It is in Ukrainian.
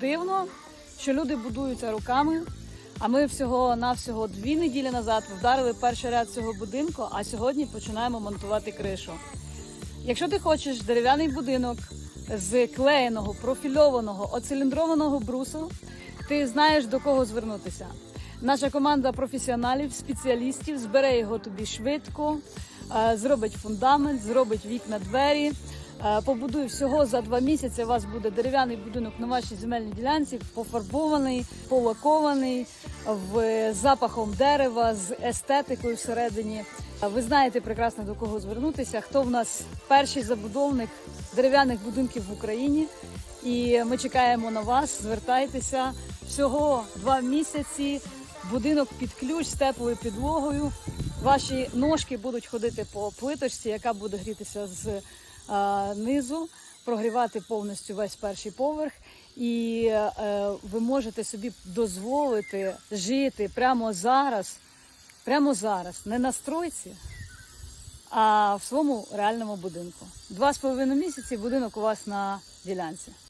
дивно, що люди будуються руками. А ми всього навсього дві неділі назад вдарили перший ряд цього будинку, а сьогодні починаємо монтувати кришу. Якщо ти хочеш дерев'яний будинок з клеєного, профільованого, оциліндрованого брусу, ти знаєш до кого звернутися. Наша команда професіоналів, спеціалістів збере його тобі швидко, е, зробить фундамент, зробить вікна, двері. Е, Побудує всього за два місяці. У вас буде дерев'яний будинок на вашій земельній ділянці, пофарбований, полакований, в запахом дерева з естетикою всередині. Ви знаєте прекрасно до кого звернутися. Хто в нас перший забудовник дерев'яних будинків в Україні? І ми чекаємо на вас. Звертайтеся всього два місяці. Будинок під ключ з теплою підлогою. Ваші ножки будуть ходити по плиточці, яка буде грітися з е, низу, прогрівати повністю весь перший поверх. І е, ви можете собі дозволити жити прямо зараз, прямо зараз, не на стройці, а в своєму реальному будинку. Два з половиною місяці будинок у вас на ділянці.